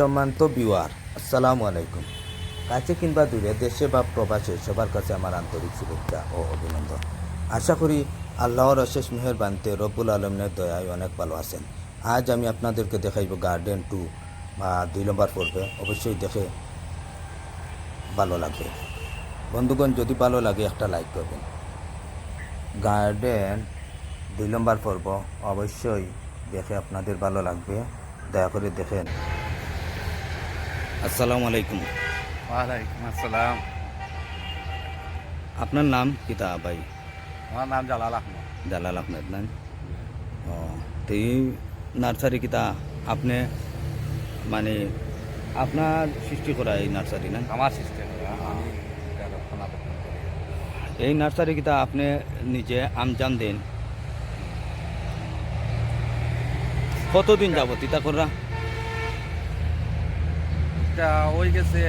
সম্মানিত বিওয়ার আসসালামু আলাইকুম। কাছে কিংবা দূরে দেশে বা প্রবাসে সবার কাছে আমার আন্তরিক শুভেচ্ছা ও অভিনন্দন। আশা করি আল্লাহর অশেষ মেহরবানিতে রব্বুল আলমের দয়ায় অনেক ভালো আছেন। আজ আমি আপনাদেরকে দেখাইব গার্ডেন টু বা দুই নম্বর পর্বে। অবশ্যই দেখে ভালো লাগবে। বন্ধুগণ, যদি ভালো লাগে একটা লাইক করবেন। গার্ডেন দুই নম্বর পর্ব অবশ্যই দেখে আপনাদের ভালো লাগবে। দয়া করে দেখেন। আসসালামু আলাইকুম। ওয়ালাইকুম আসসালাম। আপনার নাম কিতা ভাই? আমার নাম জালাল আহমদ। জালাল আহমেদ নাম ও তো এই নার্সারি কিতা আপনি মানে আপনার সৃষ্টি করা এই নার্সারি না? আমার সৃষ্টি করি। এই নার্সারি কিতা আপনি নিজে আমজাম দেন? কতদিন যাবত ইতা করা? এটা ওই গেছে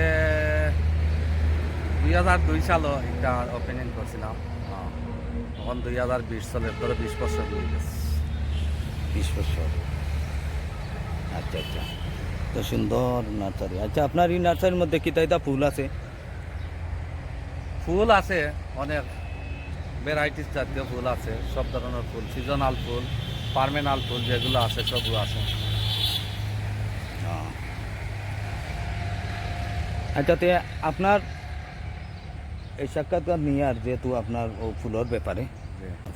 দুই হাজার দুই সালও এটা ওপেনিং করছিলাম। তখন দুই হাজার বিশ সালের ধরে বিশ বছর হয়ে গেছে। বিশ বছর। আচ্ছা আচ্ছা। তো সুন্দর নার্সারি। আচ্ছা আপনার এই নার্সারির মধ্যে কিতা ইতা ফুল আছে? ফুল আছে অনেক ভ্যারাইটিস জাতীয় ফুল আছে সব ধরনের ফুল সিজনাল ফুল পার্মেনাল ফুল যেগুলো আছে সবগুলো আছে ও। আচ্ছা তে আপনার এই সাক্ষাৎকার নিয়ে আর যেহেতু আপনার ও ফুলের ব্যাপারে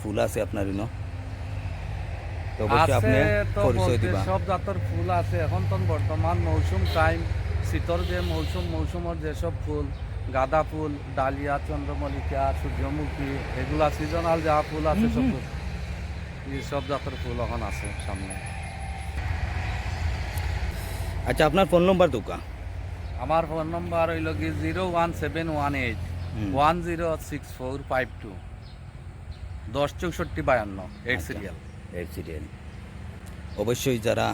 ফুল আছে আপনার ইনো তো অবশ্যই আপনি পরিচয় দিবা। সব জাতের ফুল আছে। এখন তো বর্তমান মৌসুম টাইম শীতর যে মৌসুম মৌসুমের যেসব ফুল গাঁদা ফুল ডালিয়া চন্দ্রমল্লিকা সূর্যমুখী এগুলা সিজনাল যা ফুল আছে সব এই সব জাতের ফুল এখন আছে সামনে। আচ্ছা আপনার ফোন নম্বর দোকা আমার ফোন নম্বর হইল কি zero one seven one eight. One zero six four five two দশ চৌষট্টি বায়ান্ন এইট। সিরিয়াল এই সিরিয়াল অবশ্যই যারা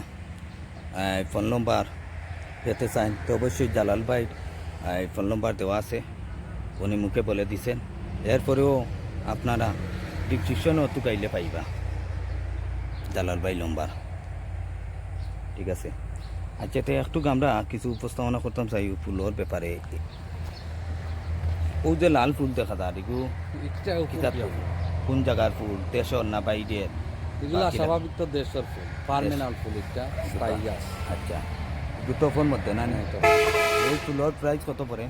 ফোন নম্বর পেতে চান তো অবশ্যই জালাল ভাই ফোন নম্বর দেওয়া আছে। উনি মুখে বলে দিছেন। এরপরেও আপনারা ডিসক্রিপশনও তুকাইলে পাইবা। জালাল ভাই নম্বর ঠিক আছে? আচ্ছা তো একটু আমরা কিছু উপস্থাপনা করতাম চাই ফুলের ব্যাপারে। ও যে লাল ফুল দেখা যায় কিতাব কোন জায়গার ফুল? দেশর না বাইরের? এগুলা স্বাভাবিক তো দেশের ফুল। পার্মেনাল ফুল এটা স্থায়ী আচ্ছা। দুটো ফোন মধ্যে না নেই তো। এই ফুলের প্রাইস কত পড়ে?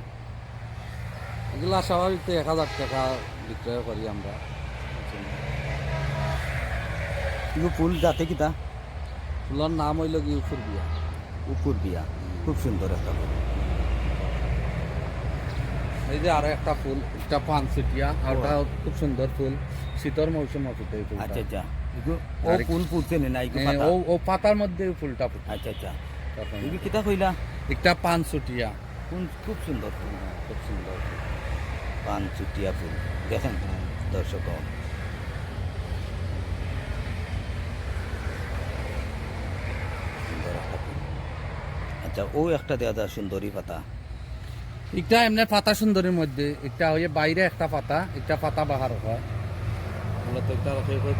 এগুলা স্বাভাবিক তো এক হাজার টাকা বিক্রয় করি আমরা। ফুল যাতে কিতা? ফুলের নাম হইল কি উফুর বিয়া খুব সুন্দর একটা ফুল এই যে আরও একটা ফুল এটা পানসিটিয়া ওটা খুব সুন্দর ফুল। শীতর মৌসুম ফুটে এই ফুলটা। আচ্ছা আচ্ছা। ও ফুল ফুলছে নি? এগুলো হ্যাঁ, পাতা? ও ও পাতার মধ্যে ফুলটা ফুটে আচ্ছা আচ্ছা। এগুলো কিতা কইলা? একটা পানসুটিয়া কোন খুব সুন্দর ফুল। খুব সুন্দর। ফুল। পান চুটিয়া ফুল। দেখেন দর্শক সুন্দর একটা ফুল। আচ্ছা ও একটা দেওয়া যায় সুন্দরী পাতা। একটা এমনি পাতা সুন্দরীর মধ্যে একটা হয়ে বাইরে একটা পাতা একটা পাতা বাহার হয়। মূলত একটা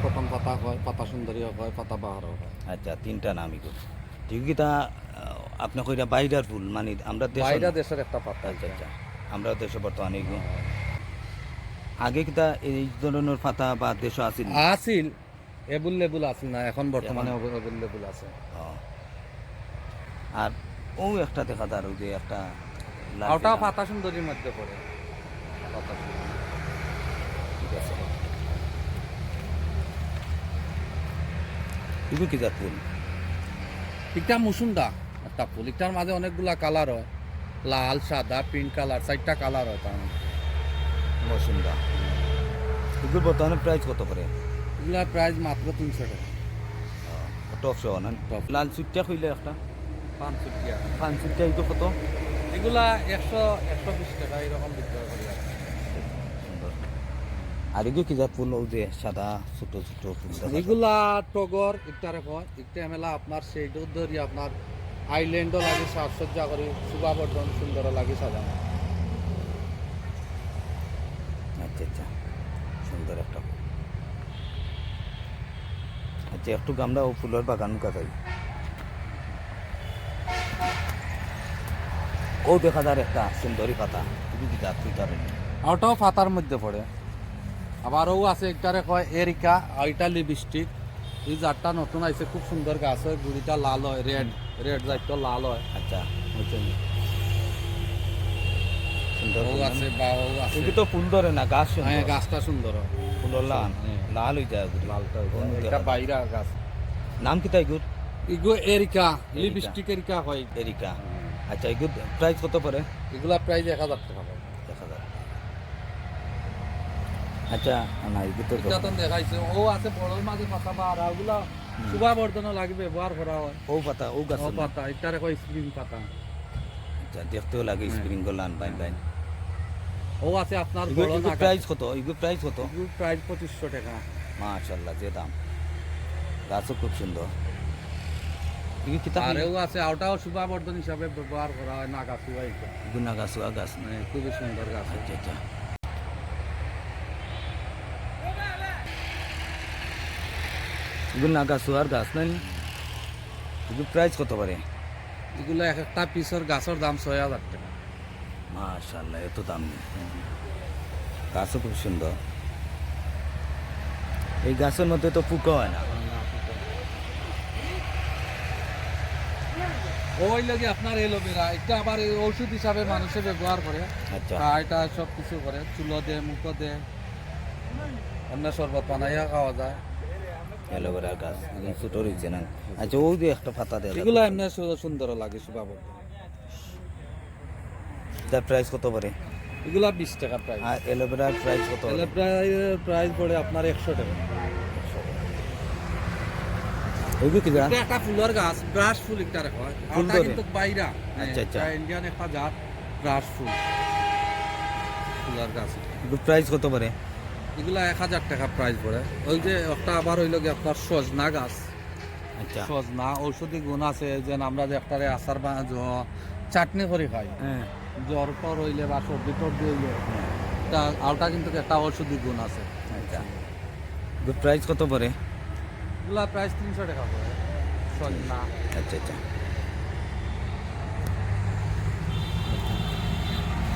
প্রথম পাতা হয় পাতা সুন্দরী হয় পাতা বাহার হয়। আচ্ছা তিনটা নামই গো ঠিক কিতা আপনি কইরা বাইরের ফুল মানে আমরা দেশ বাইরে দেশের একটা পাতা আচ্ছা আচ্ছা আমরা দেশে বর্তমানে আগে কিতা এই ধরনের পাতা বা দেশ আছিল? আছিল এবুল লেবুল আছিল না এখন বর্তমানে এবুল লেবুল আছে। আর ও একটা দেখা যায় ওই যে একটা দিলাম। পাতা সুন্দরীর মধ্যে পড়ে। পাতা ঠিক আছে। এগুলো কি যার ফুল? একটা মুসুন্দা একটা ফুল। একটার মাঝে অনেকগুলা কালার হয়। লাল সাদা পিঙ্ক কালার চারটা কালার হয় তার মৌসুমদা এগুলো বর্তমানে প্রাইস কত করে? এগুলা প্রাইস মাত্র তিনশো টাকা। টপ সহ না? Top. লাল সুটটা কইলে একটা। পাঁচশো টাকা পান সুটটা এগুলো কত? এগুলা একশো একশো বিশ টাকা এরকম বিক্রয় করি আর এগুলো কি ফুল? যে সাদা ছোট ছোট ফুল এগুলা টগর হয় মেলা আপনার সেই ধরি আপনার আইল্যান্ডও লাগে সাজসজ্জা করি শুভাবর্ধন সুন্দর লাগে সাজানো আচ্ছা আচ্ছা। সুন্দর একটা আচ্ছা একটু আমরা ও ফুলের বাগান কাটাই ও দেখা যার একটা সুন্দরী পাতা তুমি কি জাত তুই জানেন? ওটাও পাতার মধ্যে পড়ে। আবার ও আছে একটারে কয় এরিকা আর এটা লিপস্টিক এই জাতটা নতুন আইছে খুব সুন্দর গাছ হয় গুড়িটা লাল হয় রেড রেড জাতটা লাল হয়। আচ্ছা। বুঝছেন সুন্দর ও আছে বা ও আছে। কিন্তু তো ফুল ধরে না গাছ হ্যাঁ গাছটা সুন্দর। ফুলের লাল? হ্যাঁ। লাল হয়ে যায় লালটা এটা বাইরা গাছ। নাম কি তাই গুড ইগো এরিকা। লিপস্টিক এরিকা হয়। এরিকা। আচ্ছা এই গুড প্রাইস কত পড়ে? এগুলা প্রাইস এক হাজার টাকা দেখা যাক আচ্ছা না এই তো দেখাইছে। ও আছে বড় মাঝে পাতা বা আর ওগুলা সুবা বর্ধন লাগে ব্যবহার করা হয়। ও পাতা ও গাছ ও পাতা এটারে কয় স্প্রিং পাতা। আচ্ছা দেখতেও লাগে স্প্রিং লান বাইন বাইন ও আছে আপনার বড় প্রাইস কত? এগুলো প্রাইস কত? এগুলো প্রাইস পঁচিশশো টাকা। মাশাল্লাহ যে দাম। গাছও খুব সুন্দর। এগুলো আরেও আছে ওটাও সুবা বর্ধন হিসাবে ব্যবহার করা হয় নাগা সুবা হিসাবে গুনা গাছ। মানে খুবই সুন্দর গাছ। আচ্ছা আচ্ছা। গুনা গাছ আর গাছ নাই? এগুলো প্রাইস কত পারে এগুলো এক একটা পিসের গাছের দাম ছয় হাজার টাকা। মাশাল্লাহ এত দাম। গাছও খুব সুন্দর। এই গাছের মধ্যে তো পোকা হয় না। ওই লাগে আপনার এলোভেরা। এটা আবার ওষুধ হিসাবে মানুষে ব্যবহার করে। আচ্ছা। এটা সব কিছু করে। চুলো দে মুখো দে। এমনি শরবত বানাইয়া খাওয়া যায়। অ্যালোভেরা গাছ। ছোট রয়েছে না? আচ্ছা ও দিয়ে একটা পাতা দেয় এগুলো এমনি সুন্দর লাগে সুবা বর্ধন তার প্রাইস কত পারে এগুলা বিশ টাকা প্রাইস আর অ্যালোভেরার প্রাইস কত প্রায় প্রাইস পড়ে আপনার একশো টাকা। কি একটা ফুলের গাছ ব্রাশ ফুল একটা রাখা হয় ওটা কিন্তু বাইরা। আচ্ছা, আচ্ছা। ইন্ডিয়ান একটা জাত ব্রাশ ফুল। ফুলের গাছ। এগুলো প্রাইস কত পারে এগুলা এক হাজার টাকা প্রাইস পড়ে। ওই যে একটা আবার হইল গিয়ে আপনার সজনা গাছ। আচ্ছা। সজনা ঔষধি গুণ আছে যে আমরা যে একটারে আচার বা চাটনি করে খাই। হ্যাঁ। জ্বর টর হইলে বা সর্দি টর্দি হইলে তা আওটা কিন্তু একটা ঔষধি গুণ আছে। আচ্ছা। এগুলো প্রাইস কত পারে এগুলা প্রাইস তিনশো টাকা পড়ে সজনা আচ্ছা আচ্ছা।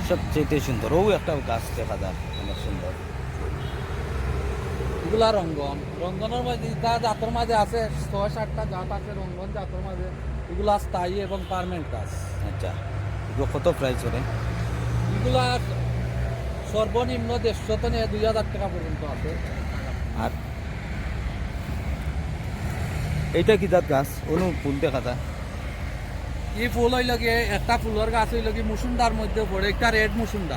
সবচেয়ে সুন্দর। ও একটা গাছ দেখা যায়। অনেক সুন্দর। এগুলা রঙ্গন। রঙ্গনের মাঝে তা জাতর মাঝে আছে ছয় সাতটা জাত আছে রঙ্গন জাতর মাঝে এগুলা স্থায়ী এবং পারমানেন্ট গাছ। আচ্ছা। এগুলো কত প্রাইস করে? এগুলা সর্বনিম্ন দেড়শো তো নিয়ে দুই হাজার টাকা পর্যন্ত আছে। আর এইটা কি জাত গাছ? অনু ফুল দেখা যায়। এই ফুল হইল একটা ফুলের গাছ হইল কি মুসুন্দার মধ্যে পড়ে, একটা রেড মুসুন্দা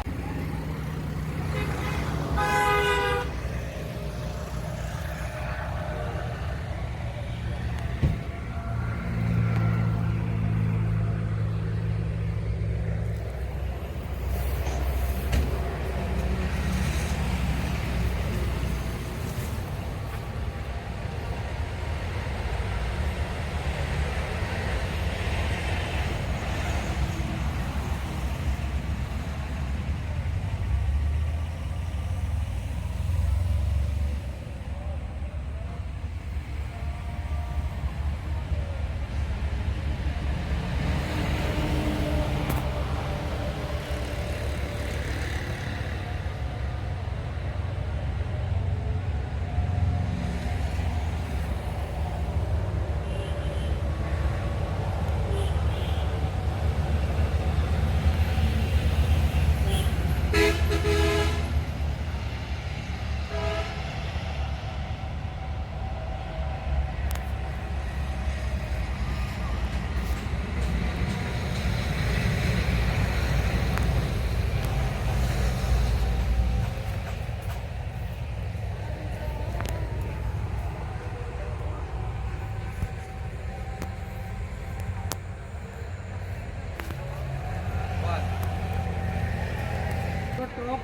টপ সিমেন্টের টপ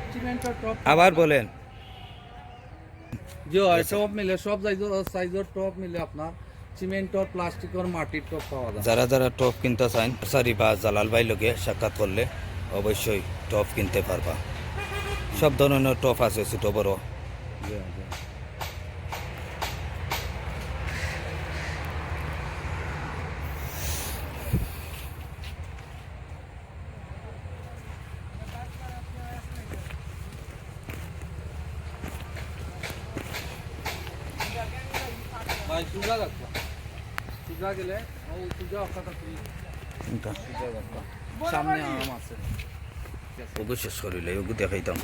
আবার বলেন। জি হয় সব মিলে সব সাইজের সাইজের টপ মিলে আপনার সিমেন্টর প্লাস্টিকর মাটির টপ পাওয়া যায়। যারা যারা টপ কিনতে চান সারি বা জালাল ভাই লোকে সাক্ষাৎ করলে অবশ্যই টপ কিনতে পারবা। সব ধরনের টপ আছে ছোট বড়। সামনে আম আছে। ওগু শেষ করিলে ওগু দেখাইতাম।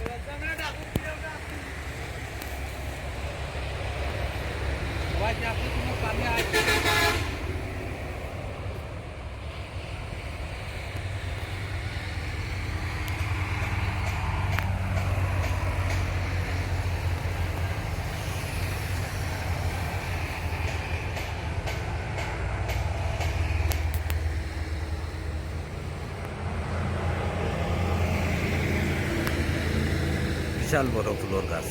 আপনি কোনো পানি আছে বিশাল বড় ফুলোর গাছ।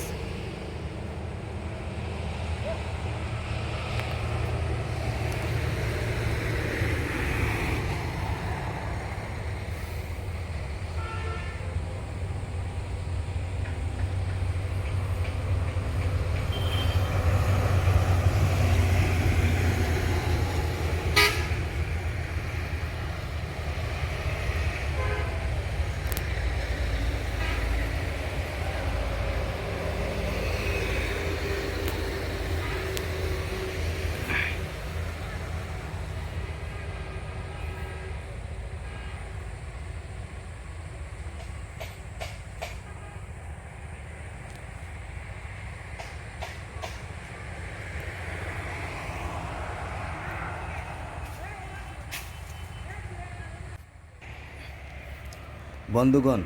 বন্ধুগণ,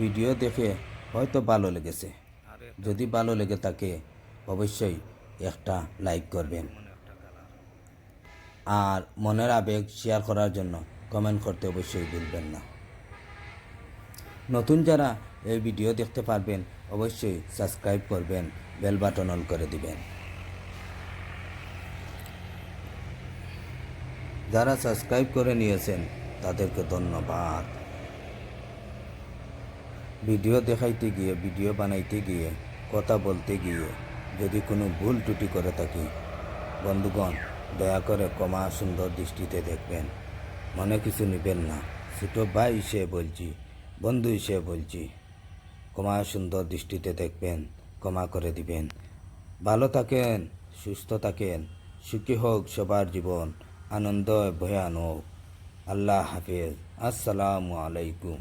ভিডিও দেখে হয়তো ভালো লেগেছে। যদি ভালো লেগে থাকে, অবশ্যই একটা লাইক করবেন। আর মনের আবেগ শেয়ার করার জন্য কমেন্ট করতে অবশ্যই ভুলবেন না। নতুন যারা এই ভিডিও দেখতে পারবেন, অবশ্যই সাবস্ক্রাইব করবেন, বেল বাটন অন করে দিবেন। যারা সাবস্ক্রাইব করে নিয়েছেন, তাদেরকে ধন্যবাদ। ভিডিও দেখাইতে গিয়ে, ভিডিও বানাইতে গিয়ে, কথা বলতে গিয়ে যদি কোনো ভুল ত্রুটি করে থাকি, বন্ধুগণ, দয়া করে কমা সুন্দর দৃষ্টিতে দেখবেন। মনে কিছু নেবেন না। ছোটো ভাই হিসেবে বলছি, বন্ধু হিসেবে বলছি কমা সুন্দর দৃষ্টিতে দেখবেন, ক্ষমা করে দিবেন। ভালো থাকেন, সুস্থ থাকেন, সুখী হোক সবার জীবন, আনন্দ ভয়ানক। আল্লাহ হাফেজ। আসসালামু আলাইকুম।